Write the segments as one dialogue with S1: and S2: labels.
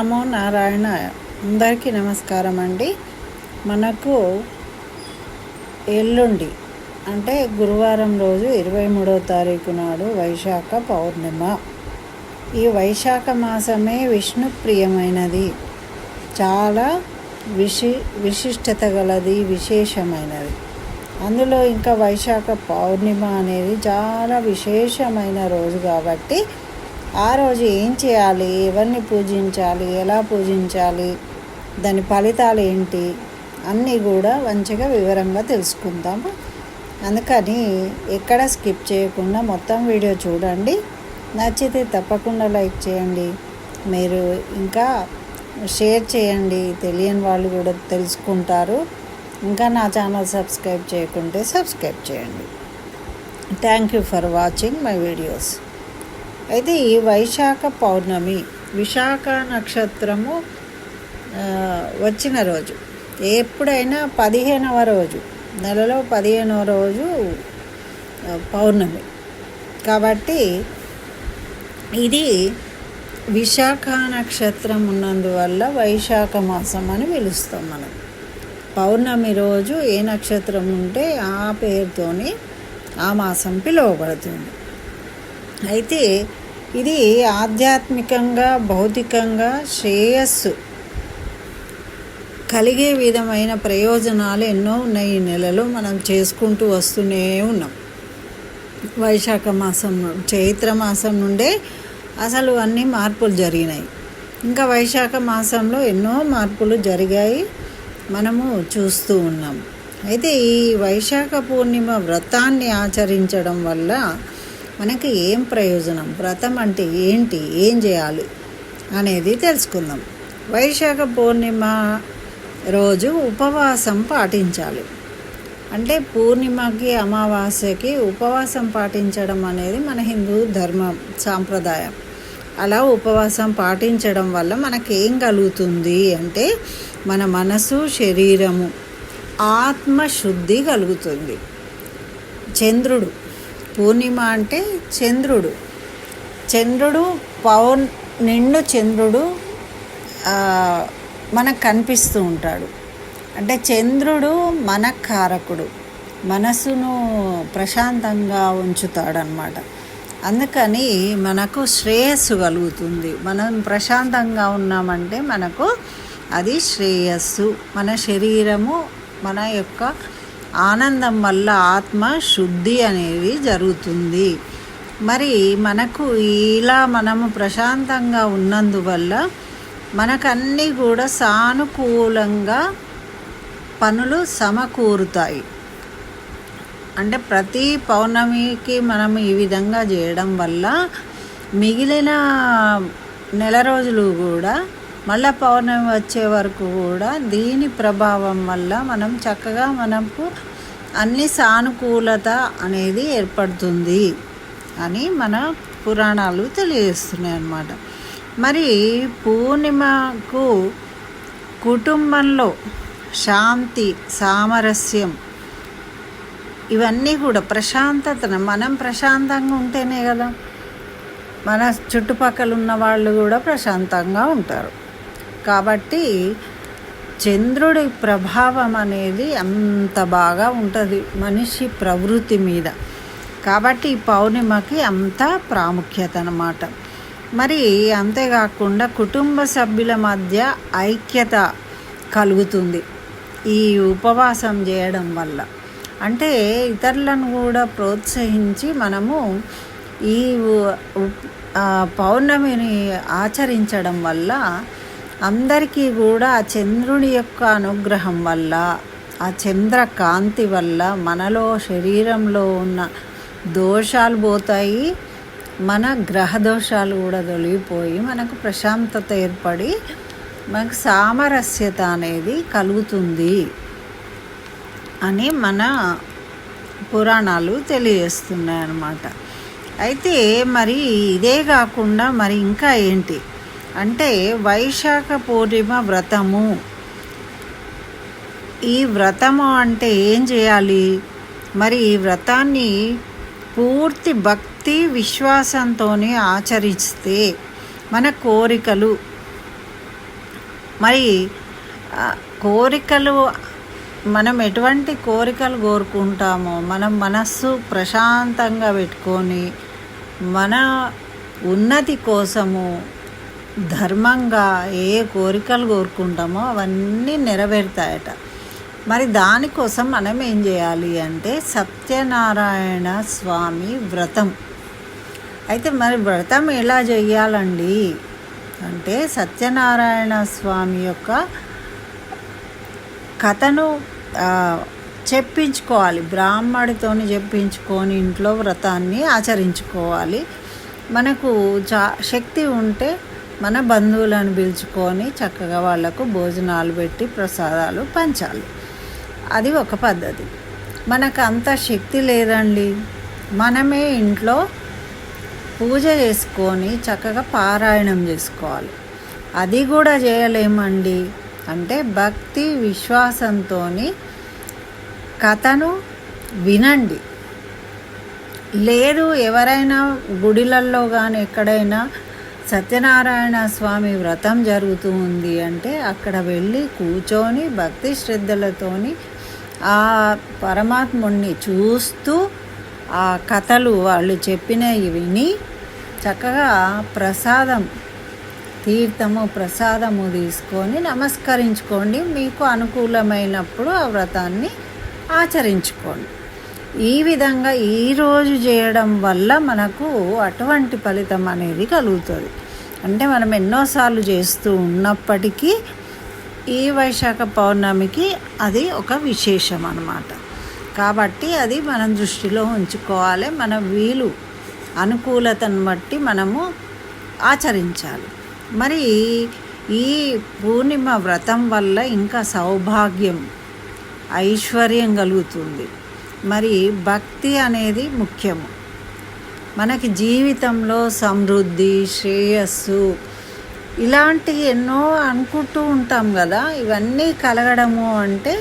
S1: నమో నారాయణ అందరికీ నమస్కారం అండి. మనకు ఎల్లుండి అంటే గురువారం రోజు ఇరవై మూడో తారీఖు నాడు వైశాఖ పౌర్ణిమ. ఈ వైశాఖ మాసమే విష్ణు ప్రియమైనది. చాలా విశి విశిష్టత గలది విశేషమైనది. అందులో ఇంకా వైశాఖ పౌర్ణిమ అనేది చాలా విశేషమైన రోజు కాబట్టి ఆ రోజు ఏం చేయాలి? ఎవరిని పూజించాలి? ఎలా పూజించాలి? దాని ఫలితాలు ఏంటి? అన్నీ కూడా మంచిగా వివరంగా తెలుసుకుందాము. అందుకని ఎక్కడ స్కిప్ చేయకుండా మొత్తం వీడియో చూడండి. నచ్చితే తప్పకుండా లైక్ చేయండి. మీరు ఇంకా షేర్ చేయండి. తెలియని వాళ్ళు కూడా తెలుసుకుంటారు. ఇంకా నా ఛానల్ సబ్స్క్రైబ్ చేయకుంటే సబ్స్క్రైబ్ చేయండి. Thank you for watching my videos అయితే ఈ వైశాఖ పౌర్ణమి. విశాఖ నక్షత్రము వచ్చిన రోజు. ఎప్పుడైనా పదిహేనవ రోజు నెలలో పదిహేనవ రోజు పౌర్ణమి. కాబట్టి ఇది విశాఖ నక్షత్రం ఉన్నందువల్ల వైశాఖ మాసం అని పిలుస్తాం మనం. పౌర్ణమి రోజు ఏ నక్షత్రం ఉంటే ఆ పేరుతోని ఆ మాసం పిలువబడుతుంది అయితే ఇది ఆధ్యాత్మికంగా భౌతికంగా శ్రేయస్సు. కలిగే విధమైన ప్రయోజనాలు ఎన్నో ఉన్నాయి ఈ నెలలో మనం చేసుకుంటూ వస్తూనే ఉన్నాం. వైశాఖ మాసం చైత్ర మాసం నుండే అసలు అన్ని మార్పులు జరిగినాయి. ఇంకా వైశాఖ మాసంలో ఎన్నో మార్పులు జరిగాయి మనము చూస్తూ ఉన్నాం. అయితే ఈ వైశాఖ పూర్ణిమ వ్రతాన్ని ఆచరించడం వల్ల మనకి ఏం ప్రయోజనం? వ్రతం అంటే ఏంటి? ఏం చేయాలి? అనేది తెలుసుకుందాం. వైశాఖ పూర్ణిమ రోజు ఉపవాసం పాటించాలి. అంటే పూర్ణిమకి అమావాస్యకి ఉపవాసం పాటించడం అనేది మన హిందూ ధర్మం సాంప్రదాయం. అలా ఉపవాసం పాటించడం వల్ల మనకేం కలుగుతుంది అంటే మన మనసు శరీరము ఆత్మశుద్ధి కలుగుతుంది. చంద్రుడు పూర్ణిమ అంటే చంద్రుడు. చంద్రుడు పౌర్ నిండు చంద్రుడు మనకు కనిపిస్తూ ఉంటాడు. అంటే చంద్రుడు మన కారకుడు. మనసును ప్రశాంతంగా ఉంచుతాడనమాట అందుకని మనకు శ్రేయస్సు కలుగుతుంది. మనం ప్రశాంతంగా ఉన్నామంటే మనకు అది శ్రేయస్సు. మన శరీరము మన యొక్క ఆనందం వల్ల ఆత్మ శుద్ధి అనేది జరుగుతుంది. మరి మనకు ఇలా మనము ప్రశాంతంగా ఉన్నందువల్ల మనకన్నీ కూడా సానుకూలంగా పనులు సమకూరుతాయి. అంటే ప్రతి పౌర్ణమికి మనం ఈ విధంగా చేయడం వల్ల మిగిలిన నెల రోజులు కూడా మళ్ళా పౌర్ణమి వచ్చే వరకు కూడా దీని ప్రభావం వల్ల మనం చక్కగా మనకు అన్ని సానుకూలత అనేది ఏర్పడుతుంది అని మన పురాణాలు తెలియజేస్తున్నాయి అన్నమాట. మరి పూర్ణిమకు కుటుంబంలో శాంతి సామరస్యం ఇవన్నీ కూడా ప్రశాంతతను మనం ప్రశాంతంగా ఉంటేనే కదా మన చుట్టుపక్కల ఉన్న వాళ్ళు కూడా ప్రశాంతంగా ఉంటారు. కాబట్టి చంద్రుడి ప్రభావం అనేది అంత బాగా ఉంటుంది మనిషి ప్రవృత్తి మీద. కాబట్టి ఈ పౌర్ణిమకి అంత ప్రాముఖ్యత అన్నమాట. మరి అంతేకాకుండా కుటుంబ సభ్యుల మధ్య ఐక్యత కలుగుతుంది ఈ ఉపవాసం చేయడం వల్ల. అంటే ఇతరులను కూడా ప్రోత్సహించి మనము ఈ పౌర్ణమిని ఆచరించడం వల్ల అందరికీ కూడా ఆ చంద్రుని యొక్క అనుగ్రహం వల్ల ఆ చంద్ర కాంతి వల్ల మనలో శరీరంలో ఉన్న దోషాలు పోతాయి మన గ్రహ దోషాలు కూడా తొలగిపోయి మనకు ప్రశాంతత ఏర్పడి మనకు సామరస్యత అనేది కలుగుతుంది అని మన పురాణాలు తెలియజేస్తున్నాయి అన్నమాట అయితే మరి ఇదే కాకుండా మరి ఇంకా ఏంటి? అంటే వైశాఖ పూర్ణిమ వ్రతము. ఈ వ్రతము అంటే ఏం చేయాలి? మరి ఈ వ్రతాన్ని పూర్తి భక్తి విశ్వాసంతో ఆచరిస్తే మన కోరికలు మరి కోరికలు మనం ఎటువంటి కోరికలు కోరుకుంటామో మనం మనస్సు ప్రశాంతంగా పెట్టుకొని మన ఉన్నతి కోసము ధర్మంగా ఏ కోరికలు కోరుకుంటామో అవన్నీ నెరవేరుతాయట. మరి దానికోసం మనం ఏం చేయాలి అంటే సత్యనారాయణ స్వామి వ్రతం. అయితే మరి వ్రతం ఎలా చేయాలండి? అంటే సత్యనారాయణ స్వామి యొక్క కథను చెప్పించుకోవాలి. బ్రాహ్మడితోని చెప్పించుకొని ఇంట్లో వ్రతాన్ని ఆచరించుకోవాలి. మనకు చా శక్తి ఉంటే మన బంధువులను పిలుచుకొని చక్కగా వాళ్ళకు భోజనాలు పెట్టి ప్రసాదాలు పంచాలి. అది ఒక పద్ధతి. మనకు అంత శక్తి లేదండి. మనమే ఇంట్లో పూజ చేసుకొని చక్కగా పారాయణం చేసుకోవాలి. అది కూడా చేయలేమండి. అంటే భక్తి విశ్వాసంతో కథను వినండి. లేదు ఎవరైనా గుడిలల్లో కానీ ఎక్కడైనా సత్యనారాయణ స్వామి వ్రతం జరుగుతూ ఉంది అంటే అక్కడ వెళ్ళి కూర్చొని భక్తి శ్రద్ధలతోని ఆ పరమాత్ముడిని చూస్తూ ఆ కథలు వాళ్ళు చెప్పినవి విని చక్కగా ప్రసాదం తీర్థము ప్రసాదము తీసుకొని నమస్కరించుకోండి. మీకు అనుకూలమైనప్పుడు ఆ వ్రతాన్ని ఆచరించుకోండి. ఈ విధంగా ఈరోజు చేయడం వల్ల మనకు అటువంటి ఫలితం అనేది కలుగుతుంది. అంటే మనం ఎన్నోసార్లు చేస్తూ ఉన్నప్పటికీ ఈ వైశాఖ పౌర్ణమికి అది ఒక విశేషం అన్నమాట. కాబట్టి అది మనం దృష్టిలో ఉంచుకోవాలి. మన వీలు అనుకూలతను బట్టి మనము ఆచరించాలి. మరి ఈ పూర్ణిమ వ్రతం వల్ల ఇంకా సౌభాగ్యం ఐశ్వర్యం కలుగుతుంది. మరి భక్తి అనేది ముఖ్యము. మనకి జీవితంలో సమృద్ధి శ్రేయస్సు ఇలాంటి ఎన్నో అనుకుంటూ ఉంటాం కదా. ఇవన్నీ కలగడము అంటే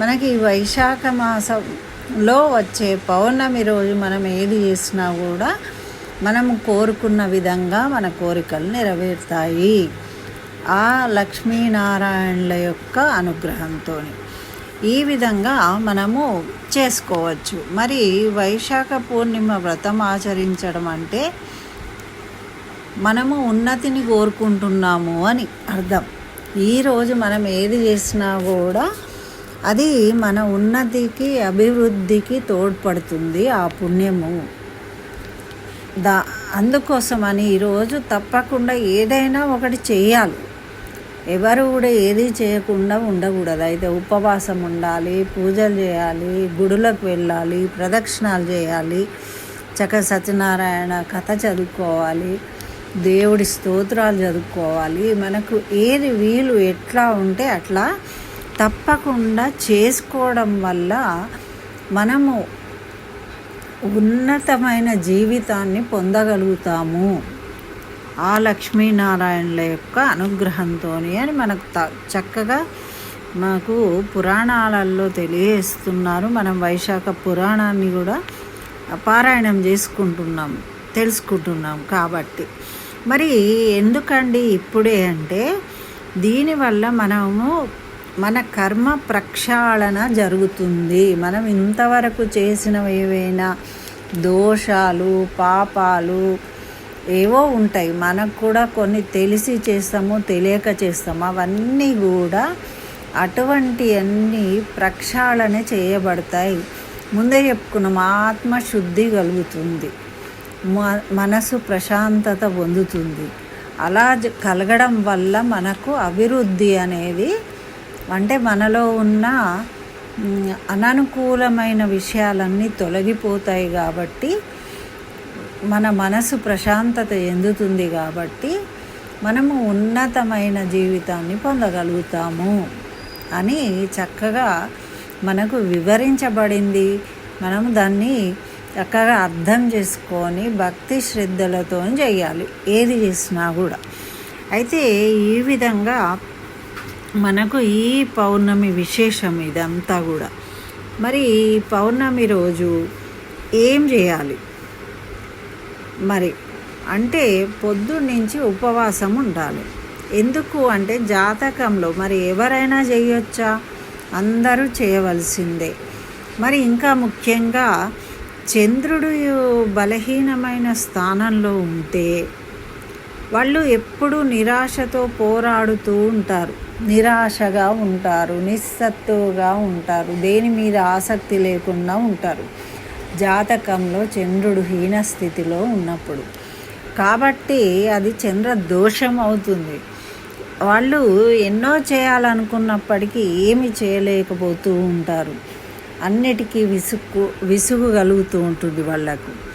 S1: మనకి వైశాఖ మాసంలో వచ్చే పౌర్ణమి రోజు మనం ఏది చేసినా కూడా మనము కోరుకున్న విధంగా మన కోరికలు నెరవేరుతాయి. ఆ లక్ష్మీనారాయణుల యొక్క అనుగ్రహంతో ఈ విధంగా మనము చేసుకోవచ్చు. మరి వైశాఖ పూర్ణిమ వ్రతం ఆచరించడం అంటే మనము ఉన్నతిని కోరుకుంటున్నాము అని అర్థం. ఈరోజు మనం ఏది చేసినా కూడా అది మన ఉన్నతికి అభివృద్ధికి తోడ్పడుతుంది ఆ పుణ్యము. దా అందుకోసమని ఈరోజు తప్పకుండా ఏదైనా ఒకటి చేయాలి. ఎవరు కూడా ఏది చేయకుండా ఉండకూడదు. అయితే ఉపవాసం ఉండాలి పూజలు చేయాలి గుడులకు వెళ్ళాలి ప్రదక్షిణాలు చేయాలి చక్క సత్యనారాయణ కథ చదువుకోవాలి దేవుడి స్తోత్రాలు చదువుకోవాలి. మనకు ఏది వీలు ఎట్లా ఉంటే అట్లా తప్పకుండా చేసుకోవడం వల్ల మనము ఉన్నతమైన జీవితాన్ని పొందగలుగుతాము. ఆ లక్ష్మీనారాయణుల యొక్క అనుగ్రహంతోని అని మనకు త చక్కగా మాకు పురాణాలలో తెలియజేస్తున్నారు. మనం వైశాఖ పురాణాన్ని కూడా పారాయణం చేసుకుంటున్నాం తెలుసుకుంటున్నాం కాబట్టి. మరి ఎందుకండి ఇప్పుడే అంటే దీనివల్ల మనము మన కర్మ ప్రక్షాళన జరుగుతుంది. మనం ఇంతవరకు చేసినవి ఏవైనా దోషాలు పాపాలు ఏవో ఉంటాయి. మనకు కూడా కొన్ని తెలిసి చేస్తాము తెలియక చేస్తాము. అవన్నీ కూడా అటువంటి అన్నీ ప్రక్షాళన చేయబడతాయి. ముందే చెప్పుకున్నాం ఆత్మశుద్ధి కలుగుతుంది. మ- మనసు ప్రశాంతత పొందుతుంది. అలా కలగడం వల్ల మనకు అభివృద్ధి అనేది అంటే మనలో ఉన్న అననుకూలమైన విషయాలన్నీ తొలగిపోతాయి కాబట్టి మన మనసు ప్రశాంతత ఎందుతుంది కాబట్టి మనము ఉన్నతమైన జీవితాన్ని పొందగలుగుతాము అని చక్కగా మనకు వివరించబడింది. మనము దాన్ని చక్కగా అర్థం చేసుకొని భక్తి శ్రద్ధలతో చేయాలి. ఏది చేసినా కూడా. అయితే ఈ విధంగా మనకు ఈ పౌర్ణమి విశేషం ఇదంతా కూడా. మరి ఈ పౌర్ణమి రోజు ఏం చేయాలి? మరి అంటే పొద్దున్నుంచి ఉపవాసం ఉండాలి. ఎందుకు అంటే జాతకంలో మరి ఎవరైనా చేయొచ్చా? అందరూ చేయవలసిందే. మరి ఇంకా ముఖ్యంగా చంద్రుడు బలహీనమైన స్థానంలో ఉంటే వాళ్ళు ఎప్పుడూ నిరాశతో పోరాడుతూ ఉంటారు. నిరాశగా ఉంటారు నిస్సత్తుగా ఉంటారు దేని మీద ఆసక్తి లేకుండా ఉంటారు. జాతకంలో చంద్రుడు హీన స్థితిలో ఉన్నప్పుడు. కాబట్టి అది చంద్ర దోషం అవుతుంది. వాళ్ళు ఎన్నో చేయాలనుకున్నప్పటికీ ఏమి చేయలేకపోతూ ఉంటారు. అన్నిటికీ విసుగు విసుగు కలుగుతూ ఉంటుంది వాళ్ళకు.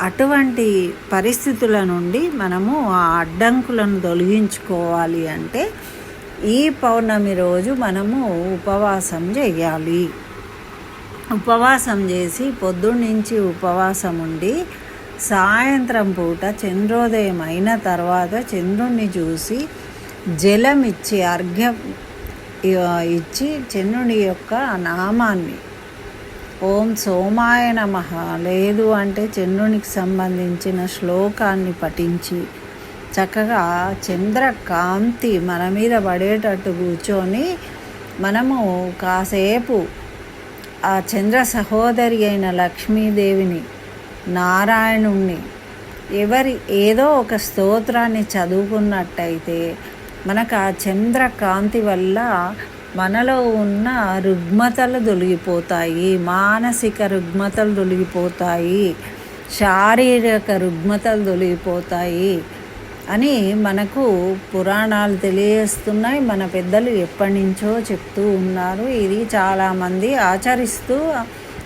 S1: అటువంటి పరిస్థితుల నుండి మనము ఆ అడ్డంకులను తొలగించుకోవాలి అంటే ఈ పౌర్ణమి రోజు మనము ఉపవాసం చేయాలి. ఉపవాసం చేసి పొద్దున్నుంచి ఉపవాసం ఉండి సాయంత్రం పూట చంద్రోదయం అయిన తర్వాత చంద్రుణ్ణి చూసి జలం ఇచ్చి అర్ఘ్యం ఇచ్చి చంద్రుని యొక్క నామాన్ని ఓం సోమాయ నమ. లేదు అంటే చంద్రునికి సంబంధించిన శ్లోకాన్ని పఠించి చక్కగా చంద్రకాంతి మన మీద పడేటట్టు కూర్చొని మనము కాసేపు ఆ చంద్ర సహోదరి అయిన లక్ష్మీదేవిని నారాయణుణ్ణి ఎవరి ఏదో ఒక స్తోత్రాన్ని చదువుకున్నట్టయితే మనకు ఆ చంద్రకాంతి వల్ల మనలో ఉన్న రుగ్మతలు దొలిగిపోతాయి మానసిక రుగ్మతలు దొలిగిపోతాయి శారీరక రుగ్మతలు దొలిగిపోతాయి అని మనకు పురాణాలు తెలియజేస్తున్నాయి. మన పెద్దలు ఎప్పటి నుంచో చెప్తూ ఉన్నారు. ఇది చాలామంది ఆచరిస్తూ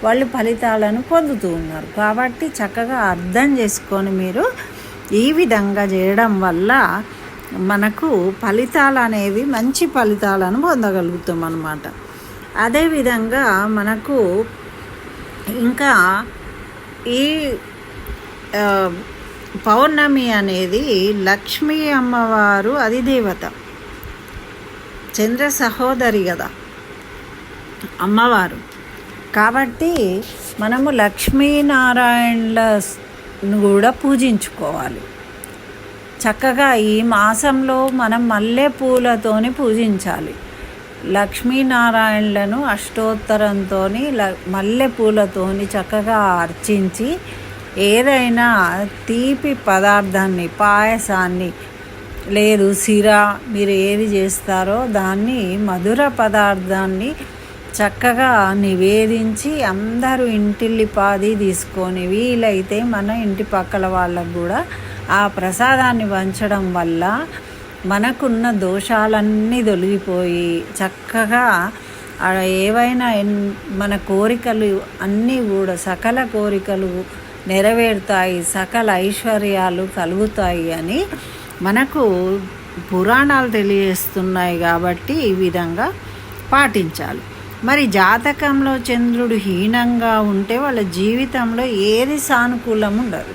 S1: వాళ్ళు ఫలితాలను పొందుతూ ఉన్నారు. కాబట్టి చక్కగా అర్థం చేసుకొని మీరు ఈ విధంగా చేయడం వల్ల మనకు ఫలితాలు అనేవి మంచి ఫలితాలను పొందగలుగుతాం అన్నమాట. అదేవిధంగా మనకు ఇంకా ఈ పౌర్ణమి అనేది లక్ష్మీ అమ్మవారు అధిదేవత చంద్ర సహోదరి కదా అమ్మవారు. కాబట్టి మనము లక్ష్మీనారాయణలను కూడా పూజించుకోవాలి. చక్కగా ఈ మాసంలో మనం మల్లె పూలతోని పూజించాలి. లక్ష్మీనారాయణలను అష్టోత్తరంతో మల్లె పూలతోని చక్కగా అర్చించి ఏదైనా తీపి పదార్థాన్ని పాయసాన్ని లేదు సిర మీరు ఏది చేస్తారో దాన్ని మధుర పదార్థాన్ని చక్కగా నివేదించి అందరూ ఇంటిల్లిపాది తీసుకొని వీలైతే మన ఇంటి పక్కల వాళ్ళకు కూడా ఆ ప్రసాదాన్ని వంచడం వల్ల మనకున్న దోషాలన్నీ తొలగిపోయి చక్కగా ఏవైనా మన కోరికలు అన్నీ కూడా సకల కోరికలు నెరవేరుతాయి సకల ఐశ్వర్యాలు కలుగుతాయి అని మనకు పురాణాలు తెలియజేస్తున్నాయి కాబట్టి ఈ విధంగా పాటించాలి. మరి జాతకంలో చంద్రుడు హీనంగా ఉంటే వాళ్ళ జీవితంలో ఏది సానుకూలం ఉండదు.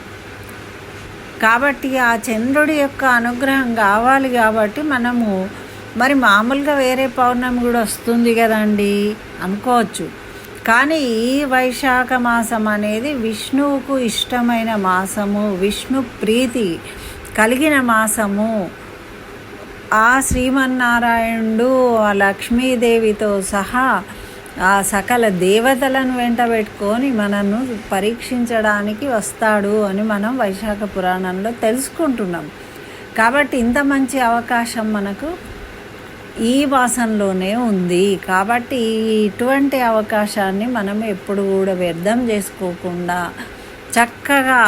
S1: కాబట్టి ఆ చంద్రుడి యొక్క అనుగ్రహం కావాలి కాబట్టి మనము మరి మామూలుగా వేరే పౌర్ణమి కూడా వస్తుంది కదండి అనుకోవచ్చు. కానీ ఈ వైశాఖ మాసం అనేది విష్ణువుకు ఇష్టమైన మాసము విష్ణు ప్రీతి కలిగిన మాసము. ఆ శ్రీమన్నారాయణుడు ఆ లక్ష్మీదేవితో సహా ఆ సకల దేవతలను వెంట పెట్టుకొని మనను పరీక్షించడానికి వస్తాడు అని మనం వైశాఖ పురాణంలో తెలుసుకుంటున్నాం. కాబట్టి ఇంత మంచి అవకాశం మనకు ఈ వాసనలోనే ఉంది. కాబట్టి ఇటువంటి అవకాశాన్ని మనం ఎప్పుడు కూడా వ్యర్థం చేసుకోకుండా చక్కగా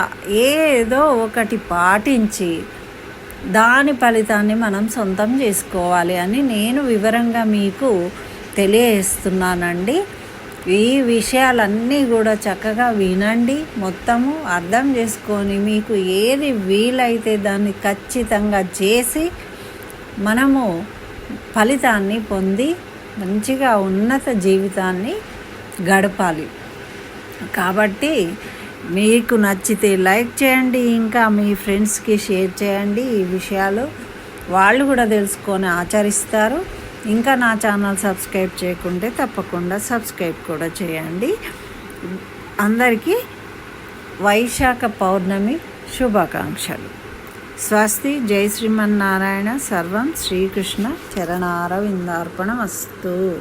S1: ఏదో ఒకటి పాటించి దాని ఫలితాన్ని మనం సొంతం చేసుకోవాలి అని నేను వివరంగా మీకు తెలియజేస్తున్నానండి. ఈ విషయాలన్నీ కూడా చక్కగా వినండి. మొత్తము అర్థం చేసుకొని మీకు ఏది వీలైతే దాన్ని ఖచ్చితంగా చేసి మనము ఫలితాన్ని పొంది మంచిగా ఉన్నత జీవితాన్ని గడపాలి. కాబట్టి మీకు నచ్చితే లైక్ చేయండి ఇంకా మీ ఫ్రెండ్స్కి షేర్ చేయండి ఈ విషయాలు. వాళ్ళు కూడా తెలుసుకొని ఆచరిస్తారు. ఇంకా నా ఛానల్ సబ్స్క్రైబ్ చేయకుంటే తప్పకుండా సబ్స్క్రైబ్ కూడా చేయండి. అందరికీ వైశాఖ పౌర్ణమి శుభాకాంక్షలు. స్వస్తి. జై శ్రీమన్నారాయణ. సర్వం శ్రీకృష్ణ చరణారవిందార్పణమస్తు.